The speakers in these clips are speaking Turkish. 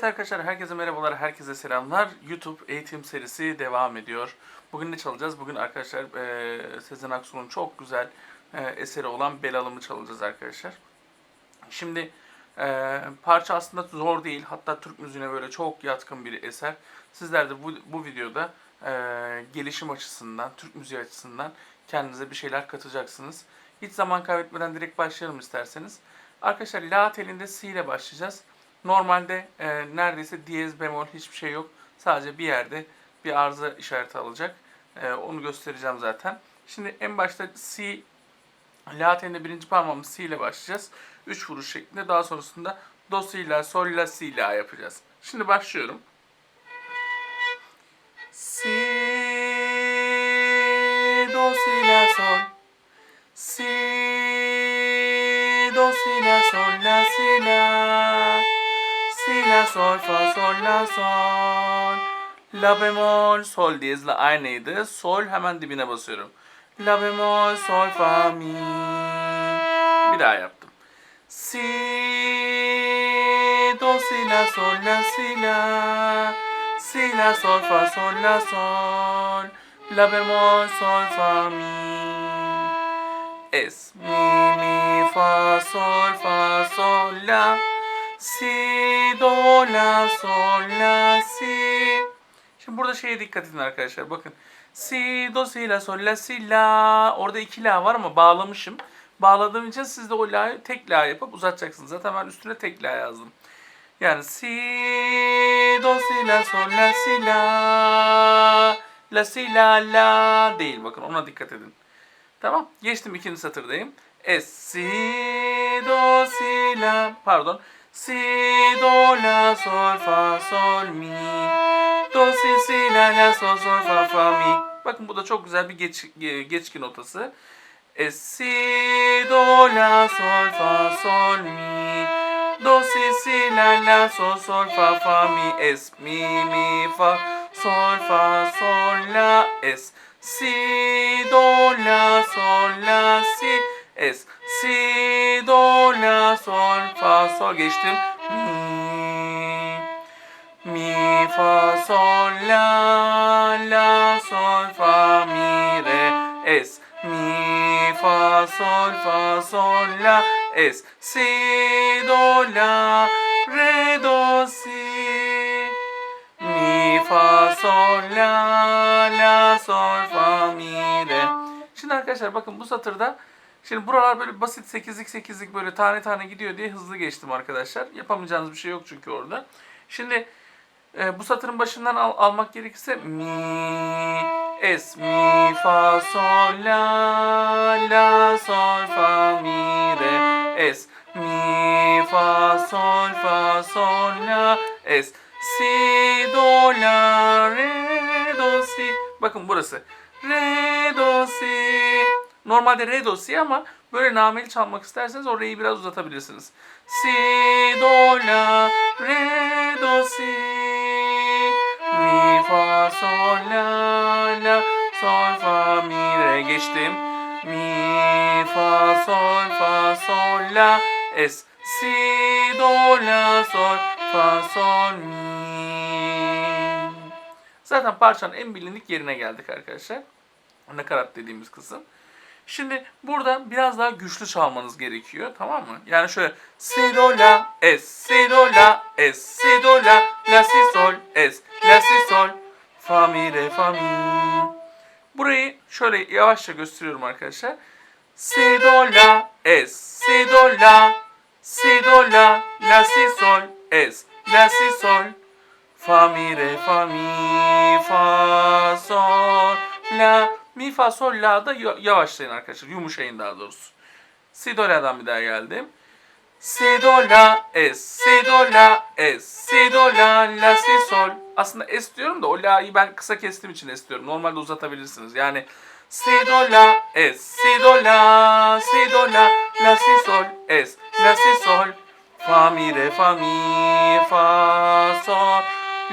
Evet arkadaşlar herkese merhabalar, herkese selamlar. YouTube eğitim serisi devam ediyor. Bugün ne çalacağız? Bugün arkadaşlar eee Sezen Aksu'nun çok güzel eee, eseri olan Belalım'ı çalacağız arkadaşlar. Şimdi eee, parça aslında zor değil. Hatta Türk müziğine böyle çok yatkın bir eser. Sizler de bu, bu videoda eee, gelişim açısından, Türk müziği açısından kendinize bir şeyler katacaksınız. Hiç zaman kaybetmeden direkt başlayalım isterseniz. Arkadaşlar La telinde Si ile başlayacağız. Normalde e, neredeyse diyez bemol hiçbir şey yok. Sadece bir yerde bir arıza işareti alacak. E, onu göstereceğim zaten. Şimdi en başta Si, La telinde birinci parmağımız Si ile başlayacağız. Üç vuruş şeklinde. Daha sonrasında Do Si La, Sol La, Si La yapacağız. Şimdi başlıyorum. Si, Do Si La, Sol. Si, do, si, la, sol, la, si, la. Si, la, sol, fa, sol, la, sol. La bemol, sol diyezle aynıydı. Sol hemen dibine basıyorum. La bemol, sol, fa, mi. Bir daha yaptım. Si, do, si, la, sol, la, si, la. Si, la, sol, fa, sol, la, sol. La bemol, sol, fa, mi. Es, mi, mi, fa, sol, fa, sol, la, si, do, la, sol, la, si. Şimdi burada şeye dikkat edin arkadaşlar. Bakın. Si, do, si, la, sol, la, si, la. Orada iki la var ama bağlamışım. Bağladığım için siz de o la'yı tek la yapıp uzatacaksınız. Zaten ben üstüne tek la yazdım. Yani si, do, si, la, sol, la, si, la. La, si, la, la değil. Bakın ona dikkat edin. Tamam. Geçtim ikinci satırdayım. Es, si, do, si, la. Pardon. Si, do, la, sol, fa, sol, mi. Do, si, si, la, la, sol, sol, fa, fa, mi. Bakın bu da çok güzel bir geç, ge- geçki notası. Es, si, do, la, sol, fa, sol, mi. Do, si, si, la, la, sol, sol, fa, fa, mi. Es, mi, mi, fa, sol, fa, sol, la, es. Si, do, la, sol, la, si, es. Si, do, la, sol, fa, sol. Geçtim. Mi, mi, fa, sol, la, la, sol, fa, mi, re, es. Mi, fa, sol, fa, sol, la, es. Si, do, la, re, do, si. Mi, fa, sol, la, la, sol, fa, mi, re. Şimdi arkadaşlar bakın bu satırda Şimdi buralar böyle basit sekizlik sekizlik böyle tane tane gidiyor diye hızlı geçtim arkadaşlar. Yapamayacağınız bir şey yok çünkü orada. Şimdi e, bu satırın başından al- almak gerekirse mi, es, mi, fa, sol, la, la, sol, fa, mi, re, es, mi, fa, sol, fa, sol, la, es, si, do, la, re, do, si. Bakın burası. Re, do, si. Normalde re, do, si ama böyle nameli çalmak isterseniz o re'yi biraz uzatabilirsiniz. Si, do, la, re, do, si. Mi, fa, sol, la, la, sol, fa, mi, re. Geçtim. Mi, fa, sol, fa, sol, la, es. Si, do, la, sol, fa, sol, mi. Zaten parçanın en bilindik yerine geldik arkadaşlar. Nakarat dediğimiz kısım. Şimdi burada biraz daha güçlü çalmanız gerekiyor tamam mı? Yani şöyle si do la es si do la es si do la la si sol es la si sol fa mi re fa mi. Burayı şöyle yavaşça gösteriyorum arkadaşlar. Si do la es si do la si do la la si sol es la si sol Fa mi re fa mi fa sol la mi fa sol la da ya- yavaşlayın arkadaşlar yumuşayın daha doğrusu. Si do la'dan bir daha geldim. Si do la es si do la es si do la la si sol. Aslında es diyorum da o la'yı ben kısa kestiğim için es diyorum. Normalde uzatabilirsiniz. Yani si do la es si do la si do la la si sol es la si sol Fa mi re fa mi fa sol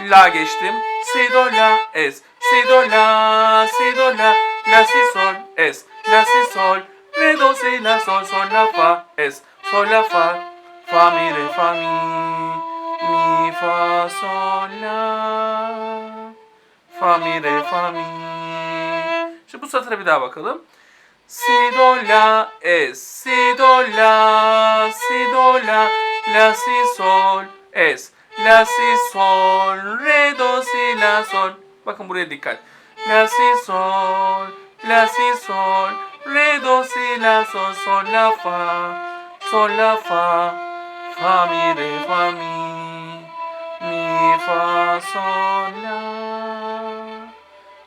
La geçtim Si do la es Si do la Si do la La si sol es La si sol. Re do si la sol sol la fa es Sol la fa. Fa mi re fa mi. Mi fa sol la. Fa mi re fa mi. Şimdi bu satıra bir daha bakalım. Si do la es si do la. Si do la. La si sol es la si sol. Re do si la sol. Bakın buraya dikkat. La si sol. La si sol. Re do si la sol sol la fa. Sol la fa. Fa mi re fa mi mi fa sol la.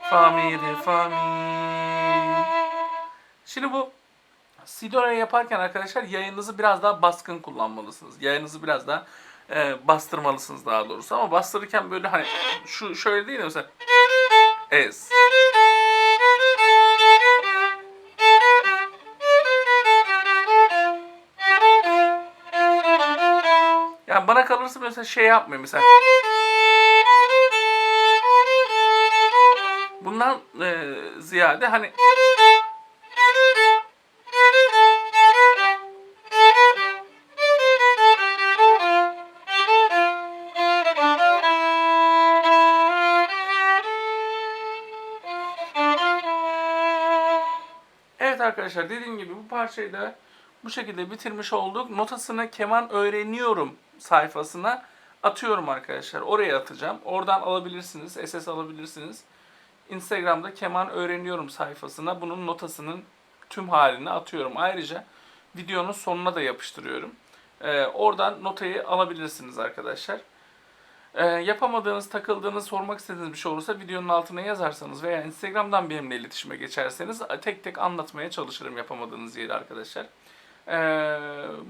Fa mi re fa mi Şimdi bu Sidora yaparken arkadaşlar yayınınızı biraz daha baskın kullanmalısınız. Yayınınızı biraz daha e, bastırmalısınız daha doğrusu. Ama bastırırken böyle hani şu şöyle değil de mesela es. Yani bana kalırsa mesela şey yapmıyor mesela. Bundan e, ziyade hani Evet arkadaşlar dediğim gibi bu parçayı da bu şekilde bitirmiş olduk. Notasını keman öğreniyorum sayfasına atıyorum arkadaşlar. Oraya atacağım. Oradan alabilirsiniz. SS alabilirsiniz. Instagram'da keman öğreniyorum sayfasına bunun notasının tüm halini atıyorum. Ayrıca videonun sonuna da yapıştırıyorum. Ee, oradan notayı alabilirsiniz arkadaşlar. Ee, yapamadığınız, takıldığınız, sormak istediğiniz bir şey olursa videonun altına yazarsanız veya Instagram'dan benimle iletişime geçerseniz tek tek anlatmaya çalışırım yapamadığınız yeri arkadaşlar. Ee,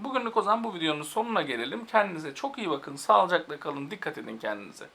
bugünlük o zaman bu videonun sonuna gelelim. Kendinize çok iyi bakın, sağlıcakla kalın, dikkat edin kendinize.